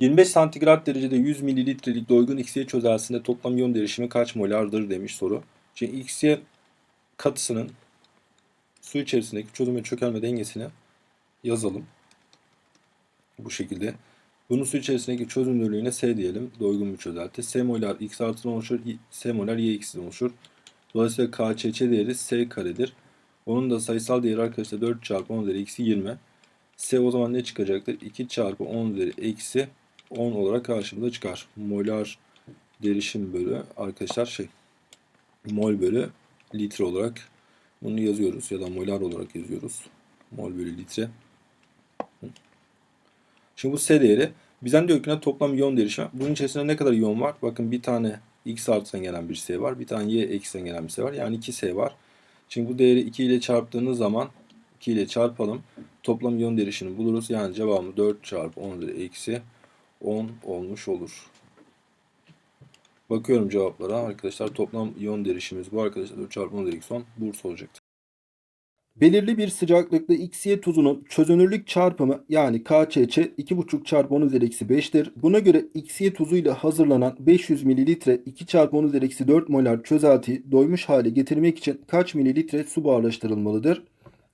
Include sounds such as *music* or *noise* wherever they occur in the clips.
25 santigrat derecede 100 mililitrelik doygun XY çözeltisinde toplam iyon derişimi kaç molardır demiş soru. Şimdi XY katısının su içerisindeki çözüm ve çökelme dengesini yazalım. Bu şekilde. Bunun su içerisindeki çözünürlüğüne S diyelim. Doygun bir çözelti. S molar X artıdan oluşur. S molar Y X'den oluşur. Dolayısıyla KÇÇ değeri S karedir. Onun da sayısal değeri arkadaşlar 4 çarpı 10 üzeri eksi 20. S o zaman ne çıkacaktır? 2 çarpı 10 üzeri eksi 10 olarak karşımıza çıkar. Molar derişim bölü arkadaşlar şey mol bölü litre olarak bunu yazıyoruz ya da molar olarak yazıyoruz. Mol bölü litre. Şimdi bu S değeri bizden diyor ki ne toplam iyon derişimi. Bunun içerisinde ne kadar iyon var? Bakın bir tane X artıdan gelen bir S var. Bir tane Y eksiden gelen bir S var. Yani 2 S var. Şimdi bu değeri 2 ile çarptığınız zaman 2 ile çarpalım. Toplam iyon derişimini buluruz. Yani cevabı 4 çarpı 10 üzeri eksi 10 olmuş olur. Bakıyorum cevaplara. Arkadaşlar toplam iyon derişimimiz bu arkadaşlar 4 çarpı 10 üzeri eksi 10 Burs olacaktır. Belirli bir sıcaklıkta XY tuzunun çözünürlük çarpımı yani KÇÇ 2,5 çarpı 10 üzeri eksi 5'tir. Buna göre XY tuzuyla hazırlanan 500 mililitre 2 çarpı 10 üzeri eksi 4 molar çözeltiyi doymuş hale getirmek için kaç mililitre su buharlaştırılmalıdır?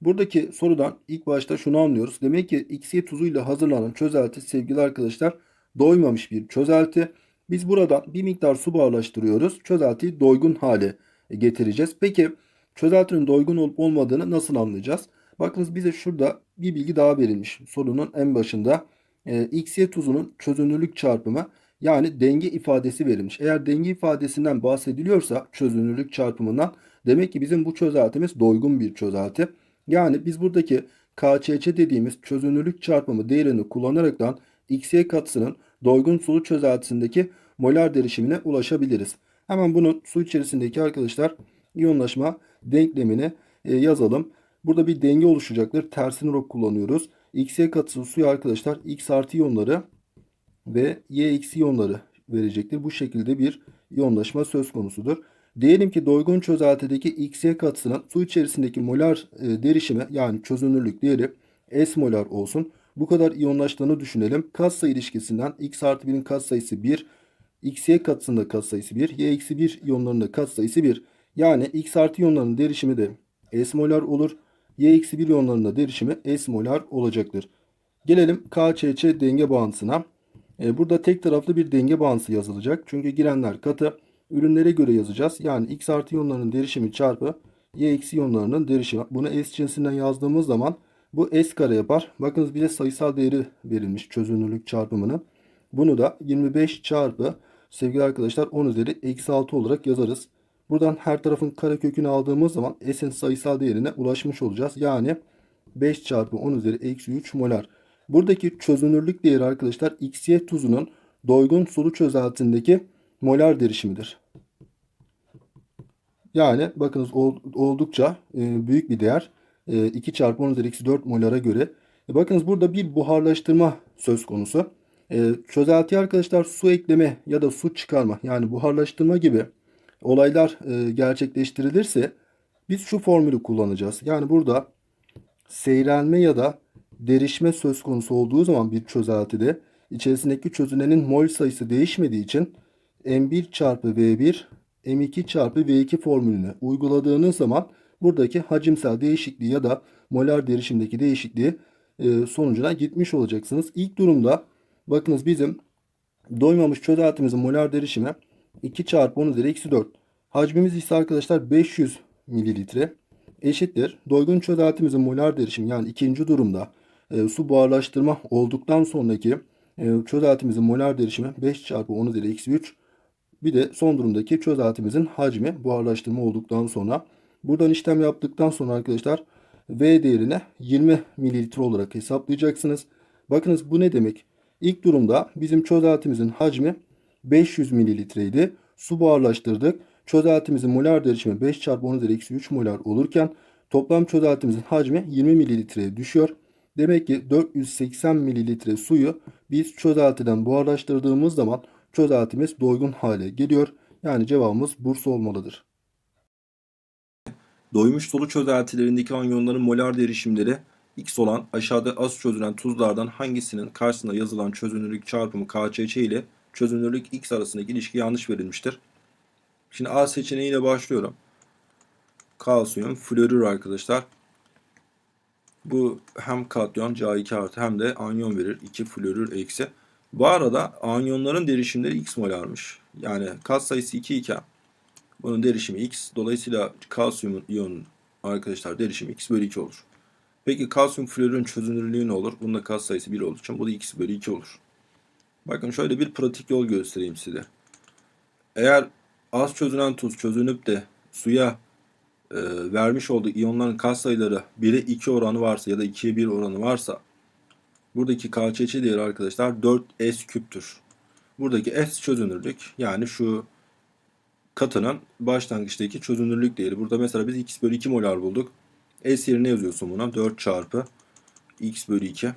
Buradaki sorudan ilk başta şunu anlıyoruz. Demek ki XY tuzuyla hazırlanan çözelti sevgili arkadaşlar doymamış bir çözelti. Biz buradan bir miktar su buharlaştırıyoruz. Çözeltiyi doygun hale getireceğiz. Peki çözeltinin doygun olup olmadığını nasıl anlayacağız? Bakınız bize şurada bir bilgi daha verilmiş. Sorunun en başında e, XY tuzunun çözünürlük çarpımı yani denge ifadesi verilmiş. Eğer denge ifadesinden bahsediliyorsa çözünürlük çarpımından demek ki bizim bu çözeltimiz doygun bir çözelti. Yani biz buradaki KÇÇ dediğimiz çözünürlük çarpımı değerini kullanaraktan XY katısının doygun sulu çözeltisindeki molar derişimine ulaşabiliriz. Hemen bunun su içerisindeki arkadaşlar iyonlaşma denklemini e, yazalım. Burada bir denge oluşacaktır. Tersini rok kullanıyoruz. XY katısı suya arkadaşlar X artı iyonları ve Y eksi iyonları verecektir. Bu şekilde bir iyonlaşma söz konusudur. Diyelim ki doygun çözeltideki XY katısının su içerisindeki molar e, derişimi yani çözünürlük değeri S molar olsun. Bu kadar iyonlaştığını düşünelim. Katsayı ilişkisinden X artı 1'in katsayısı 1, XY katısında katsayısı 1, Y eksi 1 iyonlarında katsayısı 1. Yani X artı iyonlarının derişimi de S molar olur. Y eksi 1 iyonlarında derişimi S molar olacaktır. Gelelim KÇÇ denge bağıntısına. E, burada tek taraflı bir denge bağıntısı yazılacak. Çünkü girenler katı. Ürünlere göre yazacağız. Yani X artı iyonlarının derişimi çarpı Y eksi iyonlarının derişimi. Bunu S cinsinden yazdığımız zaman bu S kare yapar. Bakınız bize sayısal değeri verilmiş çözünürlük çarpımının. Bunu da 25 çarpı sevgili arkadaşlar 10 üzeri eksi 6 olarak yazarız. Buradan her tarafın karekökünü aldığımız zaman S'in sayısal değerine ulaşmış olacağız. Yani 5 çarpı 10 üzeri eksi 3 molar. Buradaki çözünürlük değeri arkadaşlar XY tuzunun doygun sulu çözeltisindeki molar derişimidir. Yani bakınız oldukça e, büyük bir değer. 2 çarpı 10 üzeri eksi 4 molara göre. E, bakınız burada bir buharlaştırma söz konusu. E, çözeltiye arkadaşlar su ekleme ya da su çıkarma yani buharlaştırma gibi olaylar gerçekleştirilirse biz şu formülü kullanacağız. Yani burada seyrelme ya da derişme söz konusu olduğu zaman bir çözeltide içerisindeki çözünenin mol sayısı değişmediği için M1 çarpı V1 M2 çarpı V2 formülünü uyguladığınız zaman buradaki hacimsel değişikliği ya da molar derişimdeki değişikliği e, sonucuna gitmiş olacaksınız. İlk durumda bakınız bizim doymamış çözeltimizin molar derişimi 2 çarpı 10 üzeri eksi 4. Hacmimiz ise arkadaşlar 500 mililitre eşittir. Doygun çözeltimizin molar derişimi yani ikinci durumda e, su buharlaştırma olduktan sonraki e, çözeltimizin molar derişimi 5 çarpı 10 üzeri eksi 3. Bir de son durumdaki çözeltimizin hacmi buharlaştırma olduktan sonra. Buradan işlem yaptıktan sonra arkadaşlar V değerine 20 mililitre olarak hesaplayacaksınız. Bakınız bu ne demek? İlk durumda bizim çözeltimizin hacmi 500 mililitreydi. Su buharlaştırdık. Çözeltimizin molar derişimi 5 çarpı 10 üzeri eksi 3 molar olurken toplam çözeltimizin hacmi 20 mililitreye düşüyor. Demek ki 480 mililitre suyu biz çözeltiden buharlaştırdığımız zaman çözeltimiz doygun hale geliyor. Yani cevabımız Bursa olmalıdır. Doymuş sulu çözeltilerindeki anyonların molar derişimleri X olan aşağıda az çözülen tuzlardan hangisinin karşısında yazılan çözünürlük çarpımı KÇÇ ile çözünürlük X arasındaki ilişki yanlış verilmiştir. Şimdi A seçeneğiyle başlıyorum. Kalsiyum florür arkadaşlar. Bu hem katyon Ca2 artı hem de anyon verir. 2 florür eksi. Bu arada anyonların derişimleri x molarmış. Yani kat sayısı 2 iken bunun derişimi x. Dolayısıyla kalsiyumun iyonun arkadaşlar derişimi x bölü 2 olur. Peki kalsiyum florürün çözünürlüğü ne olur? Bunun da kat sayısı 1 olduğu için bu da x bölü 2 olur. Bakın şöyle bir pratik yol göstereyim size. Eğer az çözünen tuz çözünüp de suya e, vermiş olduğu iyonların katsayıları 1'e 2 oranı varsa ya da 2'ye 1 oranı varsa buradaki KÇÇ değeri arkadaşlar 4S küptür. Buradaki S çözünürlük yani şu katının başlangıçtaki çözünürlük değeri. Burada mesela biz x bölü 2 molar bulduk. S yerine yazıyorsun buna 4 çarpı x bölü 2.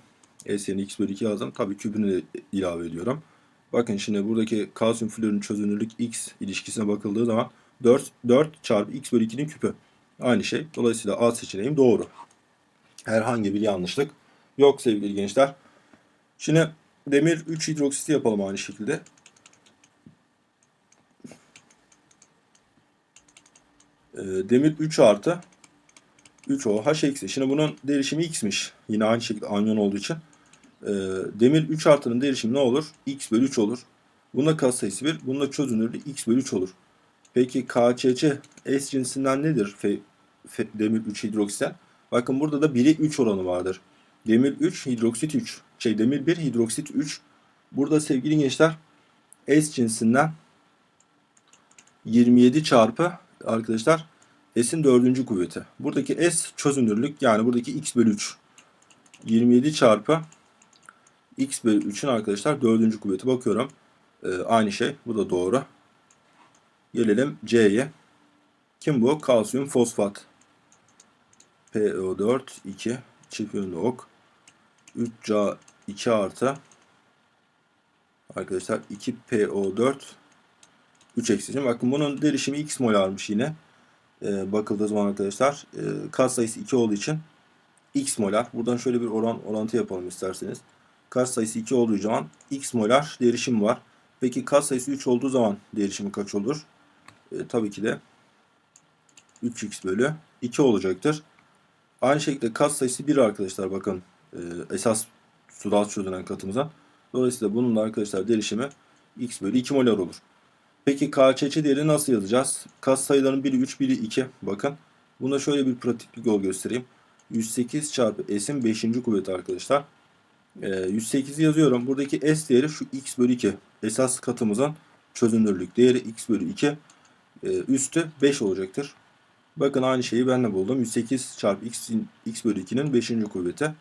S yerine x bölü 2 yazdım. Tabii kübünü de ilave ediyorum. Bakın şimdi buradaki kalsiyum florun çözünürlük x ilişkisine bakıldığı zaman 4, 4 çarpı x bölü 2'nin küpü. Aynı şey. Dolayısıyla A seçeneğim doğru. Herhangi bir yanlışlık yok sevgili gençler. Şimdi demir 3 hidroksiti yapalım aynı şekilde. Ee, demir 3 artı 3O H eksi. Şimdi bunun derişimi x'miş. Yine aynı şekilde anyon olduğu için. Ee, demir 3 artının derişimi ne olur? x bölü 3 olur. Bunda katsayısı 1. Bunda çözünürlüğü x bölü 3 olur. Peki KÇC S cinsinden nedir? Fe, fe- demir 3 hidroksitten. Bakın burada da 1'e 3 oranı vardır. Demir 3, hidroksit 3. Şey demir 1, hidroksit 3. Burada sevgili gençler S cinsinden 27 çarpı arkadaşlar S'in dördüncü kuvveti. Buradaki S çözünürlük yani buradaki X bölü 3. 27 çarpı X bölü 3'ün arkadaşlar dördüncü kuvveti. Bakıyorum. Ee, aynı şey. Bu da doğru. Gelelim C'ye. Kim bu? Kalsiyum fosfat. PO4 2 çift yönlü ok. 3Ca 2 artı arkadaşlar 2PO4 3 eksi. Şimdi bakın bunun derişimi x molarmış yine. Ee, bakıldığı zaman arkadaşlar e, kat sayısı 2 olduğu için x molar. Buradan şöyle bir oran orantı yapalım isterseniz. Kat sayısı 2 olduğu zaman x molar derişim var. Peki kat sayısı 3 olduğu zaman derişimi kaç olur? E, tabii ki de 3x bölü 2 olacaktır. Aynı şekilde kat sayısı 1 arkadaşlar bakın e, esas suda az çözünen katımıza. Dolayısıyla bunun da arkadaşlar derişimi x bölü 2 molar olur. Peki KÇÇ değeri nasıl yazacağız? Kat sayıların biri 3, biri 2. Bakın. Buna şöyle bir pratik bir yol göstereyim. 108 çarpı S'in 5. kuvveti arkadaşlar. Ee, 108'i yazıyorum. Buradaki S değeri şu x bölü 2. Esas katımızın çözünürlük değeri x bölü 2. Ee, üstü 5 olacaktır. Bakın aynı şeyi ben de buldum. 108 çarpı x, x bölü 2'nin 5. kuvveti.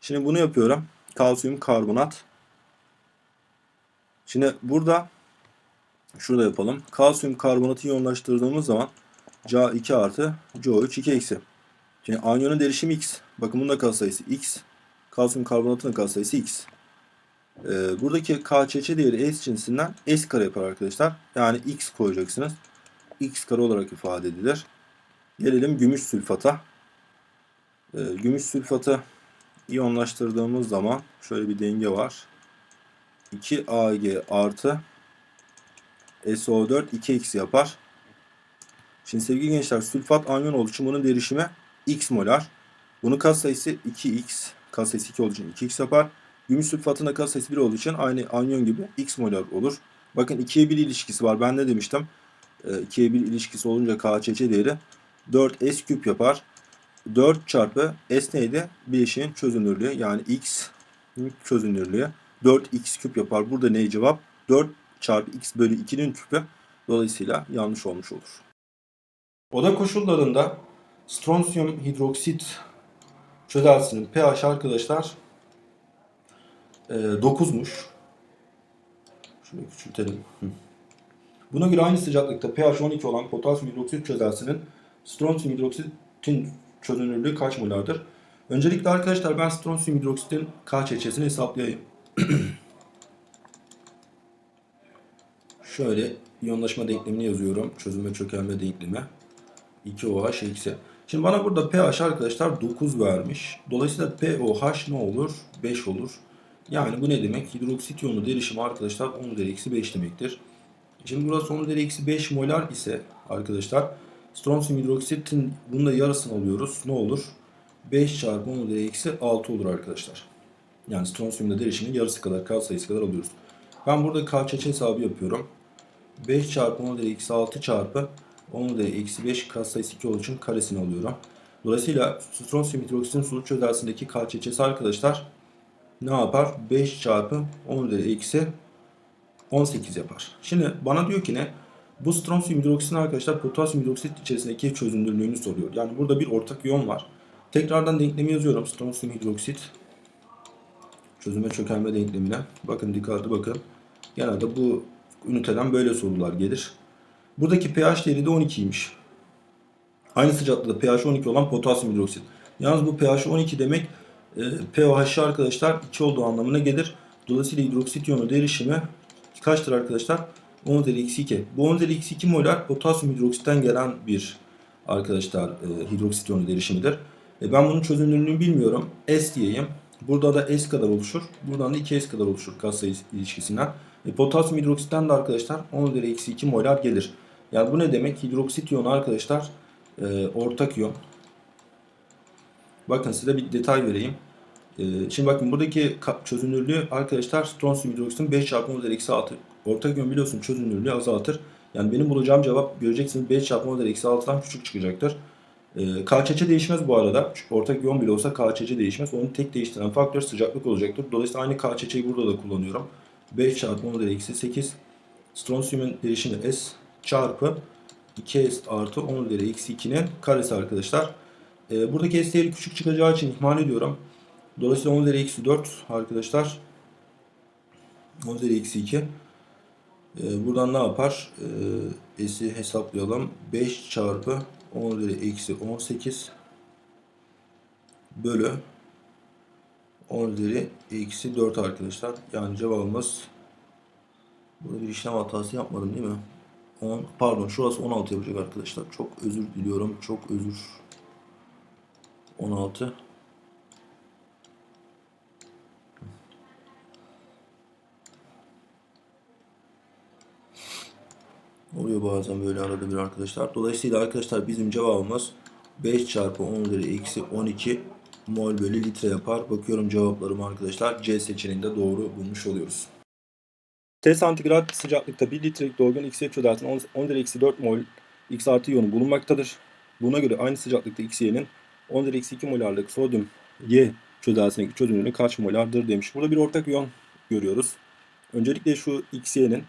Şimdi bunu yapıyorum. Kalsiyum karbonat. Şimdi burada şurada yapalım. Kalsiyum karbonatı iyonlaştırdığımız zaman Ca2 artı CO3 2 eksi. Şimdi anyonun derişimi x. Bakın bunda katsayısı x. Kalsiyum karbonatının katsayısı x. Ee, buradaki KÇÇ değeri S cinsinden S kare yapar arkadaşlar. Yani x koyacaksınız. x kare olarak ifade edilir. Gelelim gümüş sülfata. Ee, gümüş sülfatı iyonlaştırdığımız zaman şöyle bir denge var. 2Ag artı SO4 2x yapar. Şimdi sevgili gençler sülfat anyon bunun derişimi x molar. Bunun katsayısı 2x. Katsayısı 2 olduğu için 2x yapar. Gümüş sülfatın da katsayısı 1 olduğu için aynı anyon gibi x molar olur. Bakın 2'ye 1 ilişkisi var. Ben ne demiştim? 2'ye 1 ilişkisi olunca KÇÇ değeri 4S küp yapar. 4 çarpı S neydi? Bileşiğin çözünürlüğü yani x çözünürlüğü 4x küp yapar. Burada ne cevap? 4 çarpı x bölü 2'nin küpü. Dolayısıyla yanlış olmuş olur. Oda koşullarında stronsiyum hidroksit çözeltisinin pH arkadaşlar e, 9'muş. Şunu küçültelim. Buna göre aynı sıcaklıkta pH 12 olan potasyum hidroksit çözeltisinin stronsiyum hidroksitin çözünürlüğü kaç molardır? Öncelikle arkadaşlar ben stronsiyum hidroksitin KÇÇ'sini hesaplayayım. *clears throat* Şöyle iyonlaşma denklemini yazıyorum. Çözüm ve çökelme denklemi. 2OH eksi. Şimdi bana burada pH arkadaşlar 9 vermiş. Dolayısıyla pOH ne olur? 5 olur. Yani bu ne demek? Hidroksit iyonu derişimi arkadaşlar 10 üzeri eksi 5 demektir. Şimdi burası 10 üzeri eksi 5 molar ise arkadaşlar stronsiyum hidroksitin bunun da yarısını alıyoruz. Ne olur? 5 çarpı 10 üzeri eksi 6 olur arkadaşlar. Yani stronsiyumda derişimin yarısı kadar, kat sayısı kadar alıyoruz. Ben burada KÇÇ hesabı yapıyorum. 5 çarpı 10 üzeri eksi 6 çarpı 10 üzeri eksi 5 kat sayısı 2 olduğu için karesini alıyorum. Dolayısıyla stronsiyum hidroksitin sulu çözeltisindeki KÇÇ'si arkadaşlar ne yapar? 5 çarpı 10 üzeri eksi 18 yapar. Şimdi bana diyor ki ne? Bu stronsiyum hidroksitin arkadaşlar potasyum hidroksit içerisindeki çözünürlüğünü soruyor. Yani burada bir ortak iyon var. Tekrardan denklemi yazıyorum. Stronsiyum hidroksit çözüme çökelme denklemine. Bakın dikkatli bakın. Genelde bu üniteden böyle sorular gelir. Buradaki pH değeri de 12'ymiş. Aynı sıcaklıkta pH 12 olan potasyum hidroksit. Yalnız bu pH 12 demek e, pOH arkadaşlar 2 olduğu anlamına gelir. Dolayısıyla hidroksit iyonu derişimi kaçtır arkadaşlar? 10 üzeri eksi 2. Bu 10 üzeri eksi 2 molar potasyum hidroksitten gelen bir arkadaşlar e, hidroksit iyonu derişimidir. E, ben bunun çözünürlüğünü bilmiyorum. S diyeyim. Burada da S kadar oluşur. Buradan da 2S kadar oluşur katsayı ilişkisinden. E, potasyum hidroksitten de arkadaşlar 10 üzeri eksi 2 molar gelir. Yani bu ne demek? Hidroksit iyonu arkadaşlar e, ortak iyon. Bakın size bir detay vereyim. E, şimdi bakın buradaki çözünürlüğü arkadaşlar stronsiyum hidroksitin 5 çarpı 10 üzeri eksi 6. Ortak iyon biliyorsun çözünürlüğü azaltır. Yani benim bulacağım cevap göreceksiniz 5 çarpı 10 üzeri eksi 6'dan küçük çıkacaktır. E, KÇÇ değişmez bu arada. Ortak iyon bile olsa KÇÇ değişmez. Onu tek değiştiren faktör sıcaklık olacaktır. Dolayısıyla aynı KÇÇ'yi burada da kullanıyorum. 5 çarpı 10 üzeri eksi 8. Stronsiyumun değişimi S çarpı 2S artı 10 üzeri eksi 2'nin karesi arkadaşlar. E, buradaki S değeri küçük çıkacağı için ihmal ediyorum. Dolayısıyla 10 üzeri eksi 4 arkadaşlar. 10 üzeri eksi 2. E, buradan ne yapar? E, S'i hesaplayalım. 5 çarpı 10 üzeri eksi 18 bölü 10 üzeri eksi 4 arkadaşlar. Yani cevabımız burada bir işlem hatası yapmadım değil mi? 10, pardon şurası 16 yapacak arkadaşlar. Çok özür diliyorum. Çok özür. 16. Oluyor bazen böyle arada bir arkadaşlar. Dolayısıyla arkadaşlar bizim cevabımız 5 çarpı 10 üzeri eksi 12 mol bölü litre yapar. Bakıyorum cevaplarıma arkadaşlar. C seçeneğinde doğru bulmuş oluyoruz. T santigrat sıcaklıkta 1 litrelik doygun X'ye çözeltin 10 üzeri eksi 4 mol X artı iyonu bulunmaktadır. Buna göre aynı sıcaklıkta XY'nin 10 üzeri eksi 2 molarlık sodyum Y çözeltisindeki çözünürlüğü kaç molardır demiş. Burada bir ortak iyon görüyoruz. Öncelikle şu XY'nin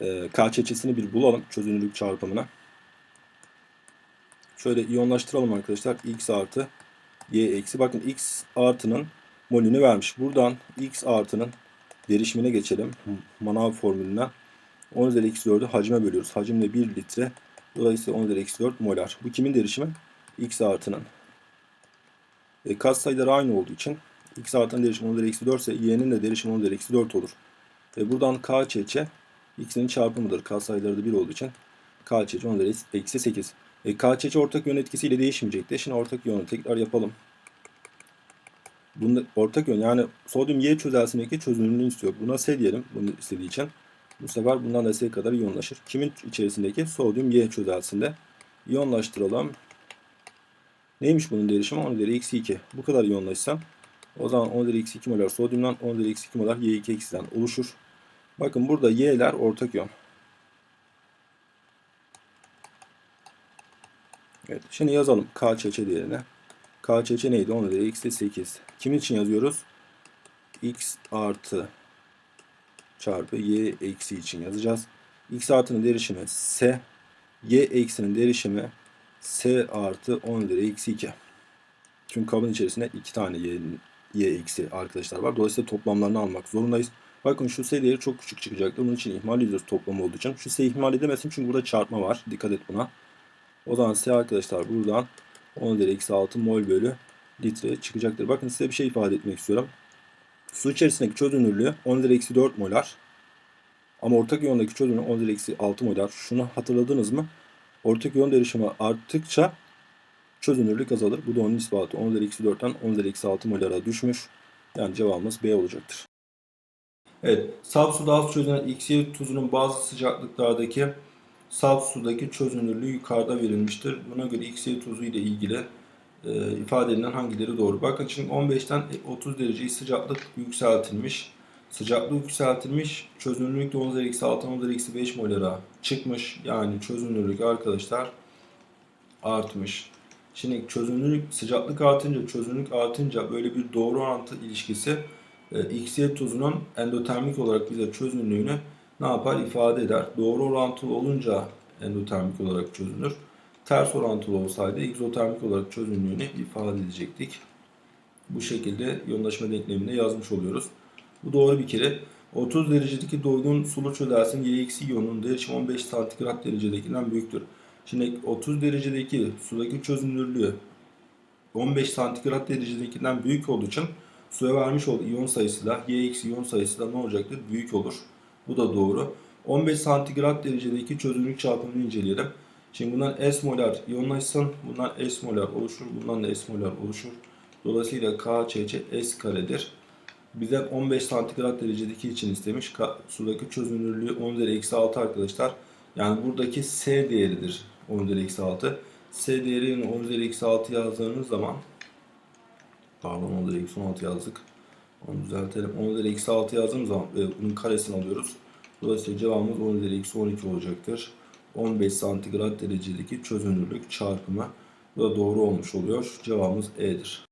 e, KÇÇ'sini bir bulalım çözünürlük çarpımına. Şöyle iyonlaştıralım arkadaşlar. X artı Y eksi. Bakın X artının molünü vermiş. Buradan X artının derişimine geçelim. Manav formülünden. 10 üzeri eksi 4'ü hacme bölüyoruz. Hacim de 1 litre. Dolayısıyla 10 üzeri eksi 4 molar. Bu kimin derişimi? X artının. E, kat sayıları aynı olduğu için X artının derişimi 10 üzeri eksi 4 ise Y'nin de derişimi 10 üzeri eksi 4 olur. E, buradan KÇÇ X'in çarpımıdır. K sayıları da 1 olduğu için KÇÇ 10 üzeri eksi 8. E, KÇÇ ortak yön etkisiyle değişmeyecekti. Şimdi ortak yönü tekrar yapalım. Bunda ortak yön yani sodyum Y çözeltisindeki çözünürlüğünü istiyor. Buna S diyelim bunu istediği için. Bu sefer bundan da S kadar iyonlaşır. Kimin içerisindeki? Sodyum Y çözeltisinde. İyonlaştıralım. Neymiş bunun derişimi? 10 üzeri eksi 2. Bu kadar iyonlaşsam o zaman 10 üzeri eksi 2 molar sodyumdan 10 üzeri eksi 2 molar Y2 eksiden oluşur. Bakın burada Y'ler ortak iyon. Evet, şimdi yazalım KÇÇ değerine. KÇÇ neydi? 10 üzeri eksi 8. Kimin için yazıyoruz? X artı çarpı Y eksi için yazacağız. X artının derişimi S. Y eksinin derişimi S artı 10 üzeri eksi 2. Çünkü kabın içerisinde iki tane Y, y eksi arkadaşlar var. Dolayısıyla toplamlarını almak zorundayız. Bakın şu S değeri çok küçük çıkacaktır. Bunun için ihmal ediyoruz toplam olduğu için. Şu S ihmal edemesin çünkü burada çarpma var. Dikkat et buna. O zaman S arkadaşlar buradan 10 üzeri eksi 6 mol bölü litre çıkacaktır. Bakın size bir şey ifade etmek istiyorum. Su içerisindeki çözünürlüğü 10 üzeri eksi 4 molar. Ama ortak iyondaki çözünürlüğü 10 üzeri eksi 6 molar. Şunu hatırladınız mı? Ortak iyon derişimi arttıkça çözünürlük azalır. Bu da onun ispatı. 10 üzeri eksi 4'ten 10 üzeri eksi 6 molara düşmüş. Yani cevabımız B olacaktır. Evet, saf suda az çözünen XY tuzunun bazı sıcaklıklardaki saf sudaki çözünürlüğü yukarıda verilmiştir. Buna göre XY tuzu ile ilgili e, ifade edilen hangileri doğru? Bakın şimdi 15'ten 30 derece sıcaklık yükseltilmiş. Sıcaklık yükseltilmiş. Çözünürlük de 10 üzeri eksi 6, 10 üzeri eksi 5 molara çıkmış. Yani çözünürlük arkadaşlar artmış. Şimdi çözünürlük sıcaklık artınca çözünürlük artınca böyle bir doğru orantı ilişkisi e, XY tuzunun endotermik olarak bize çözünürlüğünü ne yapar ifade eder. Doğru orantılı olunca endotermik olarak çözünür. Ters orantılı olsaydı egzotermik olarak çözünürlüğünü ifade edecektik. Bu şekilde yoğunlaşma denkleminde yazmış oluyoruz. Bu doğru bir kere. 30 derecedeki doygun sulu çözelsin Y eksi iyonun değişimi 15 santigrat derecedekinden büyüktür. Şimdi 30 derecedeki sudaki çözünürlüğü 15 santigrat derecedekinden büyük olduğu için suya vermiş olduğu iyon sayısı da Y eksi iyon sayısı da ne olacaktır? Büyük olur. Bu da doğru. 15 santigrat derecedeki çözünürlük çarpımını inceleyelim. Şimdi bundan S molar iyonlaşsın. Bundan S molar oluşur. Bundan da S molar oluşur. Dolayısıyla KCC S karedir. Bizden 15 santigrat derecedeki için istemiş. Sudaki çözünürlüğü 10 üzeri eksi 6 arkadaşlar. Yani buradaki S değeridir 10 üzeri eksi 6. S değerini 10 üzeri eksi 6 yazdığınız zaman pardon 10 üzeri eksi 16 yazdık. Onu düzeltelim. 10 üzeri eksi 6 yazdığımız zaman e, bunun karesini alıyoruz. Dolayısıyla cevabımız 10 üzeri eksi 12 olacaktır. 15 santigrat derecedeki çözünürlük çarpımı. Bu da doğru olmuş oluyor. Cevabımız E'dir.